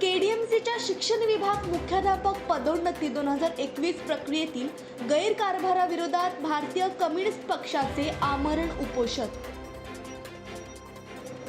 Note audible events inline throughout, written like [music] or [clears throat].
केडीएमसीच्या शिक्षण विभाग मुख्याध्यापक पदोन्नती दोन हजार एकवीस प्रक्रियेतील गैरकारभाराविरोधात भारतीय कम्युनिस्ट पक्षाचे आमरण उपोषण.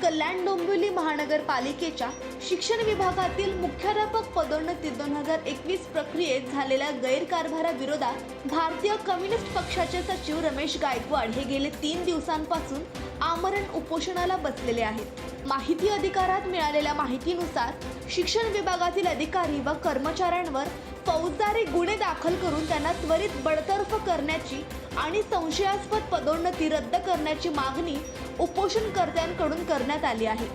कल्याण डोंबिवली महानगरपालिकेच्या शिक्षण विभागातील मुख्याध्यापक पदोन्नती दोन हजार एकवीस प्रक्रियेत झालेल्या गैरकारभाराविरोधात भारतीय कम्युनिस्ट पक्षाचे सचिव रमेश गायकवाड हे गेले तीन दिवसांपासून आमरण उपोषणाला बसलेले आहेत. माहिती अधिकारात मिळालेल्या माहितीनुसार शिक्षण विभागातील अधिकारी व कर्मचाऱ्यांवर फौजदारी गुन्हे दाखल करून त्यांना त्वरित बडतर्फ करण्याची आणि संशयास्पद पदोन्नती रद्द करण्याची मागणी उपोषणकर्त्यांकडून करण्यात आली आहे.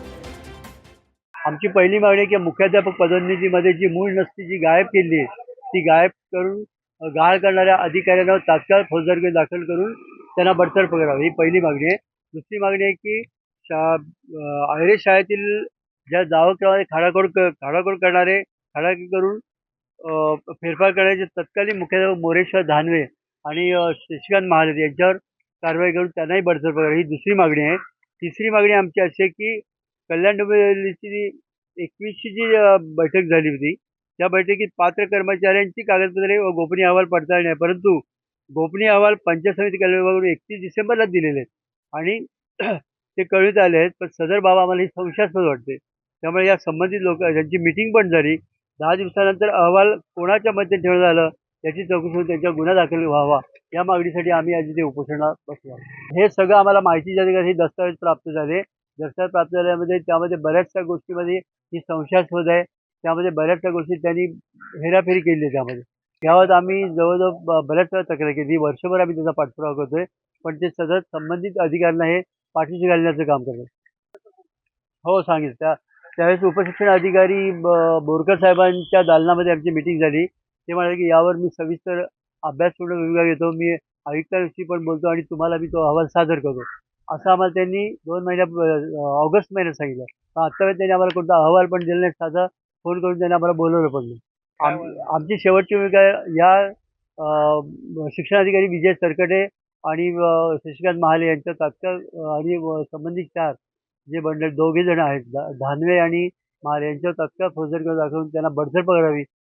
आमची पहिली मागणी की मुख्याध्यापक पदोन्नतीमध्ये जी मूळ नसती जी गायब केली ती गायब करून गाळ करणाऱ्या अधिकाऱ्यांवर तात्काळ फौजदारी दाखल करून त्यांना बडतर्फ करावं. ही पहिली मागणी आहे. दुसरी मागणी आहे की शा अ, आयरे शाळेतील ज्या दावक्रमाने खाडाखोड क खाडाखोड करणारे खाडाखोड करून फेरफार करण्याचे तत्कालीन मुख्याध्यापक मोरेश्वर धानवे आणि शशिकांत महाजन यांच्यावर कारवाई करून त्यांनाही बडतर्फ करावी ही दुसरी मागणी आहे. तिसरी मागणी आमची अशी आहे की कल्याण डोंबिवलीची जी एकवीसची जी बैठक झाली होती त्या बैठकीत पात्र कर्मचाऱ्यांची कागदपत्रे व गोपनीय अहवाल पडताळणी आहे. परंतु गोपनीय अहवाल पंचायत समिती कल्याण एकतीस डिसेंबरला दिलेले आहेत. आणि [clears throat] ते कळवित आले आहेत पण सदर बाब आम्हाला ही संशयास्पद वाटते. त्यामुळे या संबंधित लोक ज्यांची मिटिंग पण झाली दहा दिवसानंतर अहवाल कोणाच्या मध्ये ठेवण्यात आलं? त्याची चौकशी होऊन गुन्हा दाखल व्हावा या मागणीसाठी आम्ही आज इथे उपोषणात बसलो हे सगळं आम्हाला माहिती अधिकार हे दस्तावेज प्राप्त झाले. दस्तावेज प्राप्त झाल्यामध्ये त्यामध्ये बऱ्याचशा गोष्टीमध्ये ही संशयास्पद आहे. त्यामध्ये बऱ्याचशा गोष्टी त्यांनी हेराफेरी केली आहे त्यामध्ये. यावर आम्ही जवळजवळ ब- बऱ्याच वेळा तक्रार केली. वर्षभर आम्ही त्याचा पाठपुरावा करतोय पण ते सतत संबंधित अधिकाऱ्यांना हे पाठीशी घालण्याचं काम करतात. हो सांगितलं. त्या त्यावेळेस उपशिक्षण अधिकारी ब- बोरकर साहेबांच्या दालनामध्ये आमची मिटिंग झाली. ते म्हणाले की यावर मी सविस्तर अभ्यासपूर्ण विभाग येतो. मी आयुक्तांशी पण बोलतो आणि तुम्हाला मी तो अहवाल सादर करतो. असं आम्हाला त्यांनी दोन महिन्या ऑगस्ट महिन्यात सांगितलं. पण आत्तापर्यंत त्यांनी आम्हाला कोणता अहवाल पण दिला नाही साधा फोन करून त्यांनी आम्हाला बोलवलं पण नाही. आम- आमची शेवटची भूमिका या शिक्षणाधिकारी विजय सरकटे आणि शशिकांत महाले यांच्या तात्काळ आणि संबंधित चार जे बंडल दोघे जण आहेत धानवे आणि महाले यांच्यावर तात्काळ फौजदारी दाखवून त्यांना बडतर्फ करावी.